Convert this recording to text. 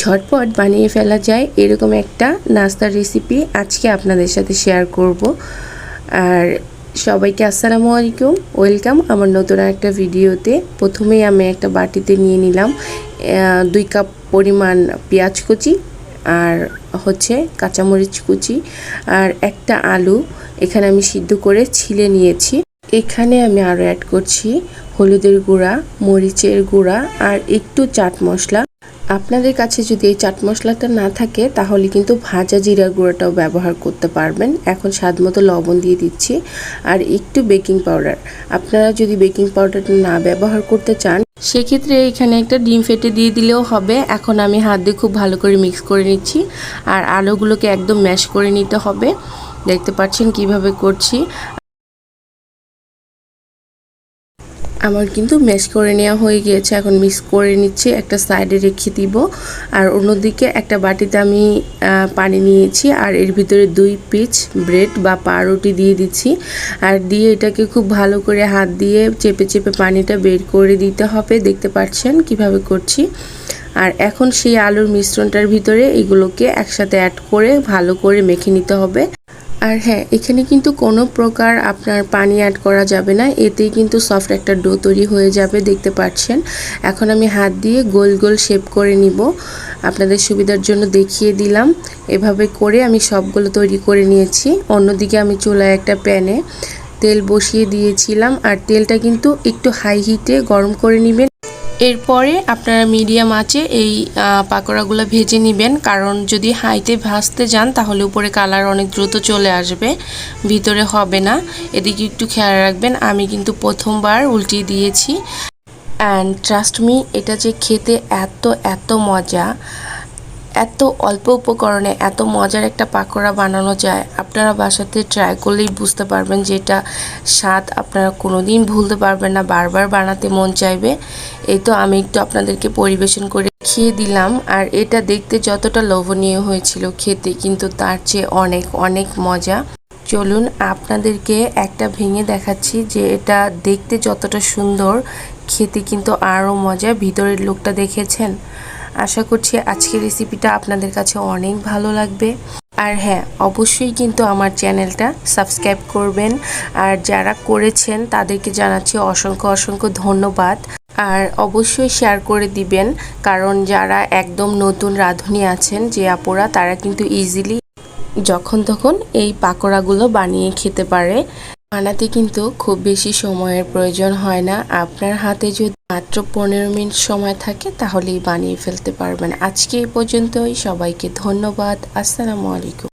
ঝটপট বানিয়ে ফেলা যায়, এরকম একটা নাস্তার রেসিপি আজকে আপনাদের সাথে শেয়ার করব। আর সবাইকে আসসালামু আলাইকুম ওয়েলকাম আমার নতুন একটা ভিডিওতে। প্রথমেই আমি একটা বাটিতে নিয়ে নিলাম দুই কাপ পরিমাণ পেঁয়াজ কুচি আর হচ্ছে কাঁচামরিচ কুচি আর একটা আলু। এখানে আমি সিদ্ধ করে ছিলে নিয়েছি। এখানে আমি আরও অ্যাড করছি হলুদের গুঁড়া, মরিচের গুঁড়া আর একটু চাট মশলা। আপনাদের কাছে যদি এই চাট মশলাটা না থাকে, তাহলে কিন্তু ভাজা জিরার গুঁড়োটাও ব্যবহার করতে পারবেন। এখন স্বাদ মতো লবণ দিয়ে দিচ্ছি। আর একটু বেকিং পাউডার। আপনারা যদি বেকিং পাউডারটা না ব্যবহার করতে চান, সেক্ষেত্রে এখানে একটা ডিম ফেটে দিয়ে দিলেও হবে। এখন আমি হাত দিয়ে খুব ভালো করে মিক্স করে নিচ্ছি। আর আলুগুলোকে একদম ম্যাশ করে নিতে হবে। দেখতে পাচ্ছেন কীভাবে করছি। আমার কিন্তু ম্যাশ করে নেওয়া হয়ে গিয়েছে। এখন মিক্স করে নিচ্ছি, একটা সাইডে রেখে দিব। আর অন্যদিকে একটা বাটিতে আমি পানি নিয়েছি আর এর ভিতরে দুই পিচ ব্রেড বা পাউরুটি দিয়ে দিচ্ছি। আর দিয়ে এটাকে খুব ভালো করে হাত দিয়ে চেপে চেপে পানিটা বের করে দিতে হবে। দেখতে পাচ্ছেন কীভাবে করছি। আর এখন সেই আলুর মিশ্রণটার ভিতরে এগুলোকে একসাথে অ্যাড করে ভালো করে মেখে নিতে হবে। আর হ্যাঁ এখানে কিন্তু কোনো প্রকার আপনার পানি অ্যাড করা যাবে না। এতেই কিন্তু সফট একটা ডো তৈরি হয়ে যাবে, দেখতে পাচ্ছেন। এখন আমি হাত দিয়ে গোল গোল শেপ করে নিব। আপনাদের সুবিধার জন্য দেখিয়ে দিলাম। এভাবে করে আমি সবগুলো তৈরি করে নিয়েছি। অন্যদিকে আমি চুলায় একটা প্যানে তেল বসিয়ে দিয়েছিলাম। আর তেলটা কিন্তু একটু হাই হিটে গরম করে নেবেন। এরপরে আপনারা মিডিয়াম আঁচে এই পাকোড়াগুলো ভেজে নেবেন। কারণ যদি হাইতে ভাজতে যান, তাহলে উপরে কালার অনেক দ্রুত চলে আসবে। ভিতরে হবে না। এদিকে একটু খেয়াল রাখবেন, আমি কিন্তু প্রথমবার উল্টিয়ে দিয়েছি। অ্যান্ড ট্রাস্ট মি এটা যে খেতে এত এত মজা। এত অল্প উপকরণে এত মজার একটা পাকোড়া বানানো যায়, আপনারা বাসাতে ট্রাই করলেই বুঝতে পারবেন যে এটা স্বাদ আপনারা কোনোদিন ভুলতে পারবেন না, বারবার বানাতে মন চাইবে। এই তো আমি একটু আপনাদেরকে পরিবেশন করে খেয়ে দিলাম। আর এটা দেখতে যতটা লোভনীয় হয়েছিল খেতে, কিন্তু তার চেয়ে অনেক অনেক মজা। চলুন আপনাদেরকে একটা ভেঙে দেখাচ্ছি যে এটা দেখতে যতটা সুন্দর, খেতে কিন্তু আরও মজা, ভিতরের লোকটা দেখেছেন? আশা করছি আজকের রেসিপিটা আপনাদের কাছে অনেক ভালো লাগবে। আর হ্যাঁ অবশ্যই কিন্তু আমার চ্যানেলটা সাবস্ক্রাইব করবেন। আর যারা করেছেন, তাদেরকে জানাচ্ছি অসংখ্য অসংখ্য ধন্যবাদ। আর অবশ্যই শেয়ার করে দিবেন, কারণ যারা একদম নতুন রাঁধুনি আছেন, যে আপুরা, তারা কিন্তু ইজিলি যখন তখন এই পাকোড়াগুলো বানিয়ে খেতে পারে। বানাতে কিন্তু খুব বেশি সময়ের প্রয়োজন হয় না। আপনার হাতে যদি মাত্র পনেরো মিনিট সময় থাকে, তাহলেই বানিয়ে ফেলতে পারবেন। আজকে এ পর্যন্তই। সবাইকে ধন্যবাদ। আসসালামু আলাইকুম।